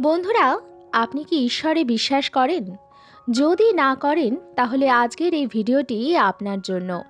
বন্ধুরা, আপনি কি ঈশ্বরে বিশ্বাস করেন? যদি না করেন, তাহলে আজকের এই ভিডিওটি আপনার জন্য।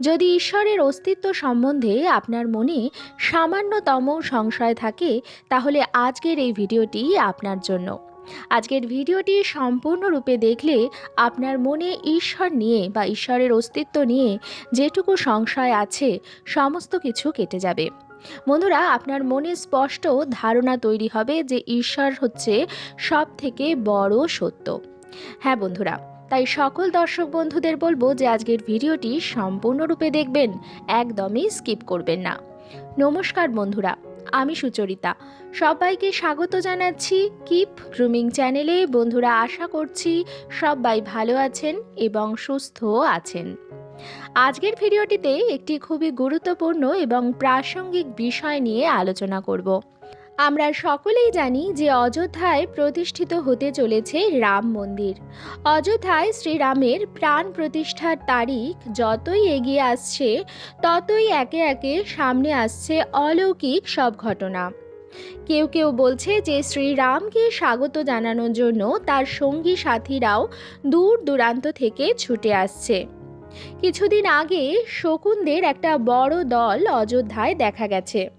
যদি ঈশ্বরের অস্তিত্ব সম্বন্ধে আপনার মনে সামান্যতম সংশয় থাকে, তাহলে আজকের এই ভিডিওটি আপনার জন্য। আজকের ভিডিওটি সম্পূর্ণরূপে দেখলে আপনার মনে ঈশ্বর নিয়ে বা ঈশ্বরের অস্তিত্ব নিয়ে যেটুকু সংশয় আছে, সমস্ত কিছু কেটে যাবে। বন্ধুরা, আপনার মনে স্পষ্ট ধারণা তৈরি হবে যে ঈশ্বর হচ্ছে সব থেকে বড় সত্য। হ্যাঁ বন্ধুরা, তাই সকল দর্শক বন্ধুদের বলব যে আজকের ভিডিওটি সম্পূর্ণরূপে দেখবেন, একদমই স্কিপ করবেন না। নমস্কার বন্ধুরা, আমি সুচরিতা। সবাইকে স্বাগত জানাচ্ছি কিপ গ্রুমিং চ্যানেলে। বন্ধুরা, আশা করছি সবাই ভালো আছেন এবং সুস্থ আছেন। আজকের ভিডিওটিতে একটি খুবই গুরুত্বপূর্ণ এবং প্রাসঙ্গিক বিষয় নিয়ে আলোচনা করব। আমরা সকলেই জানি যে অযোধ্যায় প্রতিষ্ঠিত হতে চলেছে রাম মন্দির। অযোধ্যায় শ্রীরামের প্রাণ প্রতিষ্ঠার তারিখ যতই এগিয়ে আসছে, ততই একে একে সামনে আসছে অলৌকিক সব ঘটনা। কেউ কেউ বলছে যে শ্রীরামকে স্বাগত জানানোর জন্য তার সঙ্গী সাথীরাও দূর দূরান্ত থেকে ছুটে আসছে। কিছুদিন আগে শকুনদের একটা বড় দল অযোধ্যায় দেখা গেছে।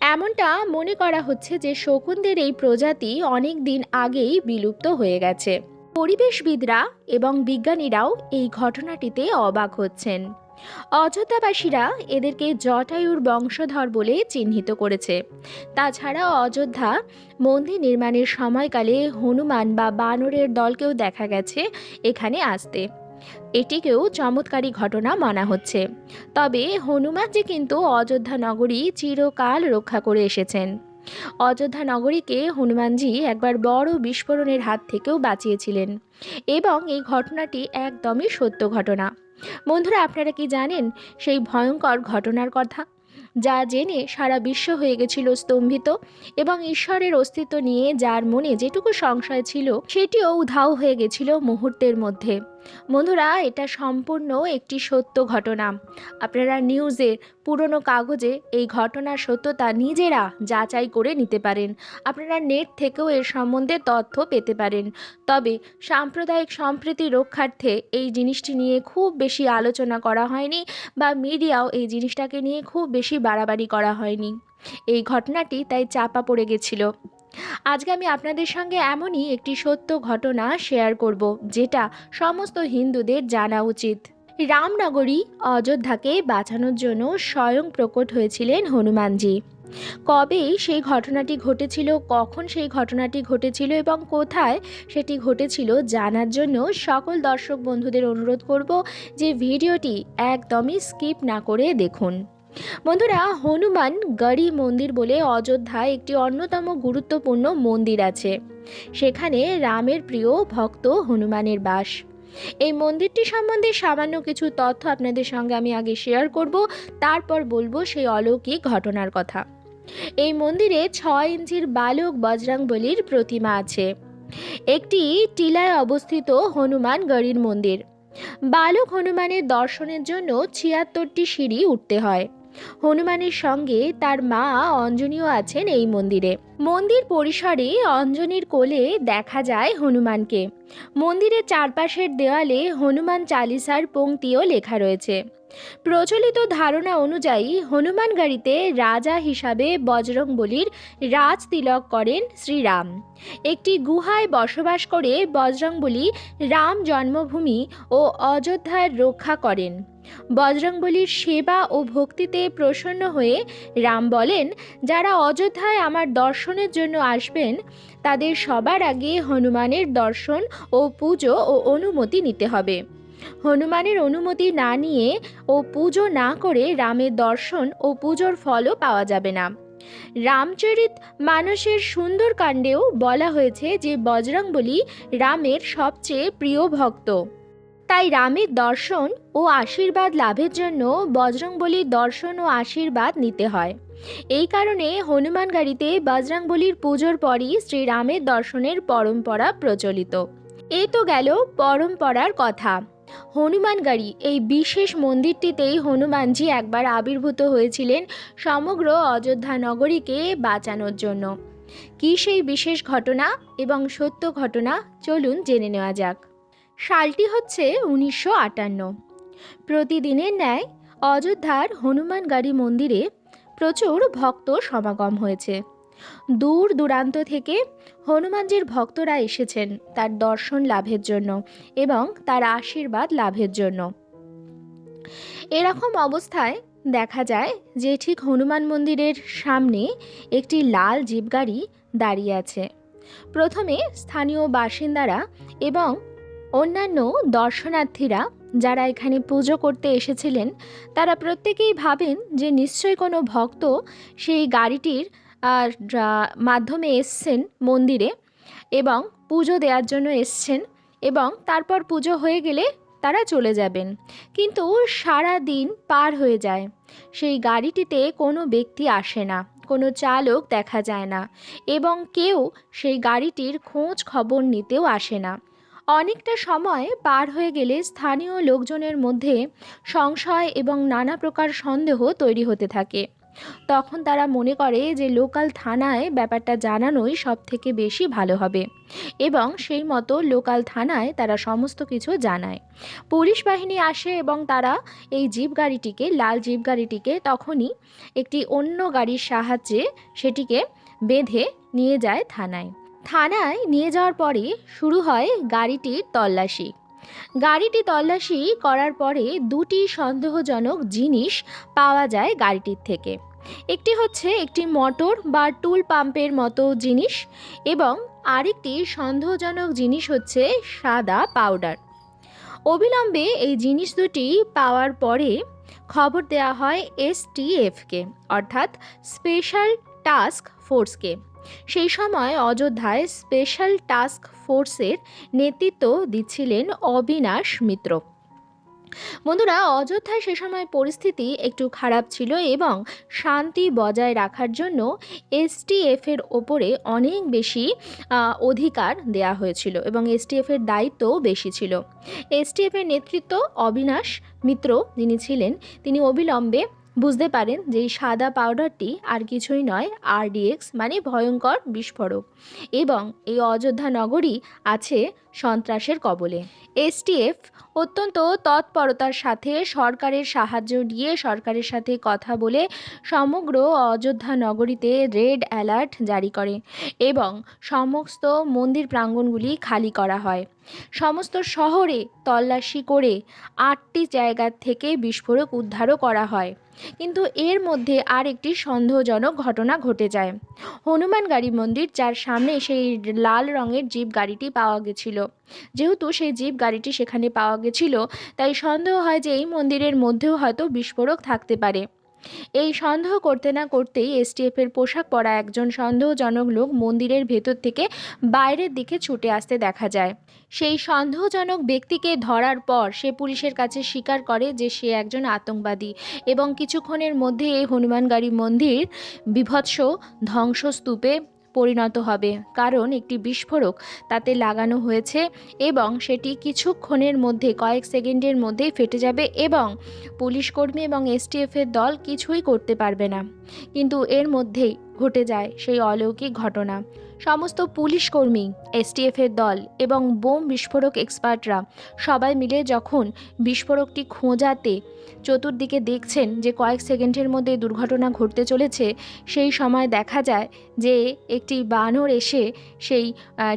এমনটা মনে করা হচ্ছে যে শকুনদের এই প্রজাতি অনেক দিন আগেই বিলুপ্ত হয়ে গেছে। পরিবেশবিদরা এবং বিজ্ঞানীরাও এই ঘটনাটিতে অবাক হচ্ছেন। অযোধ্যাবাসীরা এদেরকে জটায়ুর বংশধর বলে চিহ্নিত করেছে। তাছাড়া অযোধ্যা মন্দির নির্মাণের সময়কালে হনুমান বা বানরের দলকেও দেখা গেছে এখানে আসতে। এটিকেও চমৎকারী ঘটনা মানা হচ্ছে। তবে হনুমানজি কিন্তু অযোধ্যা নগরী চিরকাল রক্ষা করে এসেছেন। অযোধ্যা নগরীকে হনুমানজি একবার বড় বিস্ফোরণের হাত থেকেও বাঁচিয়েছিলেন এবং এই ঘটনাটি একদমই সত্য ঘটনা। বন্ধুরা, আপনারা কি জানেন সেই ভয়ঙ্কর ঘটনার কথা? যা জেনে সারা বিশ্ব হয়ে গেছিল স্তম্ভিত এবং ঈশ্বরের অস্তিত্ব নিয়ে যার মনে যেটুকু সংশয় ছিল, সেটিও উধাও হয়ে গেছিল মুহূর্তের মধ্যে। বন্ধুরা, এটা সম্পূর্ণ একটি সত্য ঘটনা। আপনারা নিউজের পুরনো কাগজে এই ঘটনার সত্যতা নিজেরা যাচাই করে নিতে পারেন। আপনারা নেট থেকেও এর সম্বন্ধে তথ্য পেতে পারেন। তবে সাম্প্রদায়িক সম্প্রীতি রক্ষার্থে এই জিনিসটি নিয়ে খুব বেশি আলোচনা করা হয়নি বা মিডিয়াও এই জিনিসটাকে নিয়ে খুব বেশি বাড়াবাড়ি করা হয়নি। এই ঘটনাটি তাই চাপা পড়ে গেছিল। আজকে আমি আপনাদের সঙ্গে এমনই একটি সত্য ঘটনা শেয়ার করব, যেটা সমস্ত হিন্দুদের জানা উচিত। রামনগরী, অযোধ্যাকে বাঁচানোর জন্য স্বয়ং প্রকট হয়েছিলেন হনুমানজি। কবে সেই ঘটনাটি ঘটেছিল, কখন সেই ঘটনাটি ঘটেছিল এবং কোথায় সেটি ঘটেছিল জানার জন্য সকল দর্শক বন্ধুদের অনুরোধ করব যে ভিডিওটি একদমই স্কিপ না করে দেখুন। বন্ধুরা, হনুমান গড়ি মন্দির বলে অযোধ্যায় একটি অন্যতম গুরুত্বপূর্ণ মন্দির আছে। সেখানে রামের প্রিয় ভক্ত হনুমানের বাস। এই মন্দিরটি সম্বন্ধে সামান্য কিছু তথ্য আপনাদের সঙ্গে আমি আগে শেয়ার করব, তারপর বলব সেই অলৌকিক ঘটনার কথা। এই মন্দিরে ছয় ইঞ্চির বালক বজরাং বলির প্রতিমা আছে। একটি টিলায় অবস্থিত হনুমান গড়ির মন্দির। বালক হনুমানের দর্শনের জন্য ছিয়াত্তরটি সিঁড়ি উঠতে হয়। হনুমানের সঙ্গে তার মা অঞ্জনীও আছেন এই মন্দিরে। মন্দির পরিসরে অঞ্জনীর কোলে দেখা যায় হনুমানকে। মন্দিরের চারপাশের দেওয়ালে হনুমান চালিসার পংক্তিও লেখা রয়েছে। প্রচলিত ধারণা অনুযায়ী হনুমান গাড়িতে রাজা হিসাবে বজরংবলির রাজ তিলক করেন শ্রীরাম। একটি গুহায় বসবাস করে বজরংবলী রাম জন্মভূমি ও অযোধ্যার রক্ষা করেন। বজরংবলীর সেবা ও ভক্তিতে প্রসন্ন হয়ে রাম বলেন, যারা অযোধ্যায় আমার দর্শনের জন্য আসবেন, তাদের সবার আগে হনুমানের দর্শন ও পুজো ও অনুমতি নিতে হবে। হনুমানের অনুমতি না নিয়ে ও পুজো না করে রামের দর্শন ও পুজোর ফলও পাওয়া যাবে না। রামচরিত মানুষের সুন্দর কাণ্ডেও বলা হয়েছে যে বজরংবলী রামের সবচেয়ে প্রিয় ভক্ত। তাই রামের দর্শন ও আশীর্বাদ লাভের জন্য বজরংবলীর দর্শন ও আশীর্বাদ নিতে হয়। এই কারণে হনুমান গাড়িতে বজরংবলীর পুজোর পরই শ্রীরামের দর্শনের পরম্পরা প্রচলিত। এ তো গেল পরম্পরার কথা। হনুমানগাড়ি, এই বিশেষ মন্দিরটিতেই হনুমানজি একবার আবির্ভূত হয়েছিলেন সমগ্র অযোধ্যা নগরীকে বাঁচানোর জন্য। কী সেই বিশেষ ঘটনা এবং সত্য ঘটনা চলুন জেনে নেওয়া যাক। সালটি হচ্ছে উনিশশো আটান্ন। প্রতিদিনের ন্যায় অযোধ্যার হনুমানগাড়ি মন্দিরে প্রচুর ভক্ত সমাগম হয়েছে। দূর দূরান্ত থেকে হনুমানজির ভক্তরা এসেছেন তার দর্শন লাভের জন্য এবং তার আশীর্বাদ লাভের জন্য। এরকম অবস্থায় দেখা যায় যে ঠিক হনুমান মন্দিরের সামনে একটি লাল জিপ গাড়ি দাঁড়িয়ে আছে। প্রথমে স্থানীয় বাসিন্দারা এবং অন্যান্য দর্শনার্থীরা যারা এখানে পুজো করতে এসেছিলেন, তারা প্রত্যেকেই ভাবেন যে নিশ্চয়ই কোনো ভক্ত সেই গাড়িটির মাধ্যমে এসছেন মন্দিরে এবং পুজো দেওয়ার জন্য এসছেন এবং তারপর পুজো হয়ে গেলে তারা চলে যাবেন। কিন্তু সারা দিন পার হয়ে যায়। সেই গাড়িটিতে কোনো ব্যক্তি আসে না, কোনো চালক দেখা যায় না এবং কেউ সেই গাড়িটির খোঁজ খবর নিতেও আসে না। অনেকটা সময় পার হয়ে গেলে স্থানীয় লোকজনের মধ্যে সংশয় এবং নানা প্রকার সন্দেহ তৈরি হতে থাকে। তখন তারা মনে করে যে লোকাল থানায় ব্যাপারটা জানানোই সব থেকে বেশি ভালো হবে এবং সেই মতো লোকাল থানায় তারা সমস্ত কিছু জানায়। পুলিশ বাহিনী আসে এবং তারা এই জিপ গাড়িটিকে, লাল জিপ গাড়িটিকে তখনই একটি অন্য গাড়ির সাহায্যে সেটিকে বেঁধে নিয়ে যায় থানায়। থানায় নিয়ে যাওয়ার পরে শুরু হয় গাড়িটির তল্লাশি। গাড়িটি তল্লাশি করার পরে দুটি সন্দেহজনক জিনিস পাওয়া যায় গাড়িটির থেকে। একটি হচ্ছে একটি মোটর বা টুল পাম্পের মতো জিনিস এবং আরেকটি সন্দেহজনক জিনিস হচ্ছে সাদা পাউডার। অবিলম্বে এই জিনিস দুটি পাওয়ার পরে খবর দেওয়া হয় এসটিএফকে অর্থাৎ স্পেশাল টাস্ক ফোর্সকে। সেই সময় অযোধ্যায় স্পেশাল টাস্ক ফোর্সের নেতৃত্ব দিচ্ছিলেন অবিনাশ মিত্র। বন্ধুরা, অযোধ্যায় সে সময় পরিস্থিতি একটু খারাপ ছিল এবং শান্তি বজায় রাখার জন্য এসটিএফের ওপরে অনেক বেশি অধিকার দেয়া হয়েছিল এবং এসটিএফের দায়িত্বও বেশি ছিল। এসটিএফের নেতৃত্ব অবিনাশ মিত্র যিনি ছিলেন, তিনি অবিলম্বে বুঝতে পারেন যে এই সাদা পাউডারটি আর কিছুই নয় আরডিএক্স মানে ভয়ঙ্কর বিস্ফোরক এবং এই অযোধ্যা নগরী আছে সন্ত্রাসের কবলে। এসটিএফ অত্যন্ত তৎপরতার সাথে সরকারের সাহায্য নিয়ে সরকারের সাথে কথা বলে সমগ্র অযোধ্যা নগরীতে রেড অ্যালার্ট জারি করে এবং সমস্ত মন্দির প্রাঙ্গণগুলি খালি করা হয়। সমস্ত শহরে তল্লাশি করে আটটি জায়গা থেকে বিস্ফোরক উদ্ধারও করা হয়। কিন্তু এর মধ্যে আর একটি সন্দেহজনক ঘটনা ঘটে যায়। হনুমান গাড়ি মন্দির, যার সামনে সেই লাল রঙের জিপ গাড়িটি পাওয়া গেছিল। যেহেতু সেই জিপ গাড়িটি সেখানে পাওয়া গেছিল, তাই সন্দেহ হয় যে এই মন্দিরের মধ্যেও হয়তো বিস্ফোরক থাকতে পারে। এই সন্দেহ করতে না করতেই এসটিএফের পোশাক পরা একজন সন্দেহজনক লোক মন্দিরের ভেতর থেকে বাইরের দিকে ছুটে আসতে দেখা যায়। সেই সন্দেহজনক ব্যক্তিকে ধরার পর সে পুলিশের কাছে স্বীকার করে যে সে একজন আতঙ্কবাদী এবং কিছুক্ষণের মধ্যে এই হনুমানগাড়ি মন্দির বিভৎস ধ্বংসস্তূপে পরিণত হবে। কারণ একটি বিস্ফোরক তাতে লাগানো হয়েছে এবং সেটি কিছুক্ষণের মধ্যে, কয়েক সেকেন্ডের মধ্যেই ফেটে যাবে এবং পুলিশ কর্মী এবং এসটিএফের দল কিছুই করতে পারবে না। কিন্তু এর মধ্যেই ঘটে যায় সেই অলৌকিক ঘটনা। সমস্ত পুলিশ কর্মী এসটিএফের দল এবং বোম বিস্ফোরক এক্সপার্টরা সবাই মিলে যখন বিস্ফোরকটি খোঁজাতে চতুর্দিকে দেখছেন যে কয়েক সেকেন্ডের মধ্যে দুর্ঘটনা ঘটতে চলেছে, সেই সময় দেখা যায় যে একটি বানর এসে সেই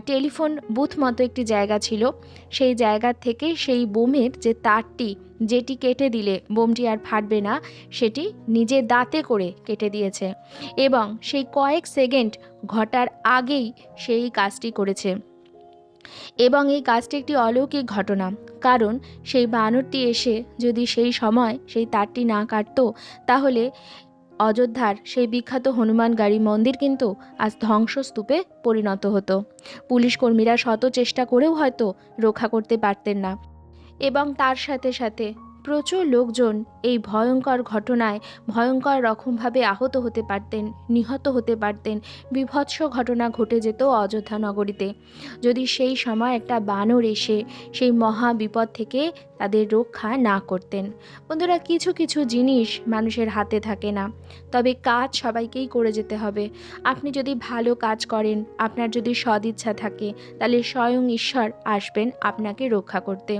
টেলিফোন বুথ মতো একটি জায়গা ছিল। সেই জায়গা থেকে সেই বোমের যে তারটি যেটি কেটে দিলে বোমটি আর ফাটবে না, সেটি নিজে দাঁতে করে কেটে দিয়েছে এবং সেই কয়েক সেকেন্ড ঘটার আগেই সেই কাজটি করেছে। এবং এই কাজটি একটি অলৌকিক ঘটনা, কারণ সেই বানরটি এসে যদি সেই সময় সেই তারটি না কাটতো, তাহলে অযোধ্যার সেই বিখ্যাত হনুমান গাড়ি মন্দির কিন্তু আজ ধ্বংসস্তূপে পরিণত হতো। পুলিশ কর্মীরা শত চেষ্টা করেও হয়তো রক্ষা করতে পারতেন না। এবং তার সাথে সাথে প্রচুর লোকজন এই ভয়ঙ্কর ঘটনায় ভয়ঙ্কর রকমভাবে আহত হতে পারতেন, নিহত হতে পারতেন। বিভৎস ঘটনা ঘটে যেত অযোধ্যা নগরীতে। যদি সেই সময় একটা বানর এসে সেই মহা বিপদ থেকে তাদের রক্ষা না করতেন। বন্ধুরা, কিছু কিছু জিনিস মানুষের হাতে থাকে না। তবে কাজ সবাইকেই করে যেতে হবে। আপনি যদি ভালো কাজ করেন, আপনার যদি সদিচ্ছা থাকে, তাহলে স্বয়ং ঈশ্বর আসবেন আপনাকে রক্ষা করতে।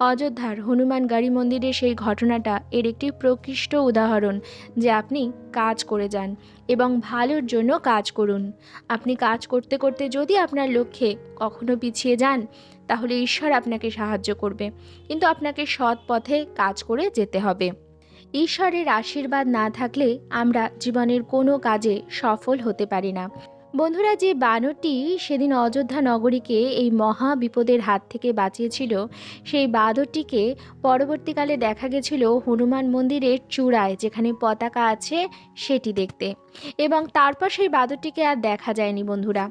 অযোধ্যার হনুমান গাড়ি মন্দিরের সেই ঘটনাটা এর একটি প্রকৃষ্ট উদাহরণ যে আপনি কাজ করে যান এবং ভালোর জন্য কাজ করুন। আপনি কাজ করতে করতে যদি আপনার লক্ষ্যে কখনো পিছিয়ে যান তাহলে ঈশ্বর আপনাকে সাহায্য করবে। কিন্তু আপনাকে সৎ পথে কাজ করে যেতে হবে। ঈশ্বরের আশীর্বাদ না থাকলে আমরা জীবনের কোনো কাজে সফল হতে পারি না। বন্ধুরা, যে বানরটি সেদিন অযোধ্যা নগরীকে এই মহা বিপদের হাত থেকে বাঁচিয়েছিল, সেই বাঁদরটিকে পরবর্তীকালে দেখা গেছিল হনুমান মন্দিরের চূড়ায়, যেখানে পতাকা আছে সেটি দেখতে। এবং তারপর সেই বাঁদরটিকে আর দেখা যায়নি, বন্ধুরা।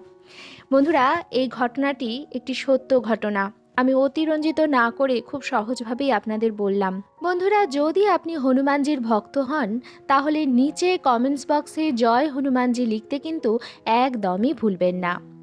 বন্ধুরা, এই ঘটনাটি একটি সত্য ঘটনা। আমি অতিরঞ্জিত না করে খুব সহজভাবেই আপনাদের বললাম। বন্ধুরা, যদি আপনি হনুমানজির ভক্ত হন, তাহলে নিচে কমেন্টস বক্সে জয় হনুমানজি লিখতে কিন্তু একদমই ভুলবেন না।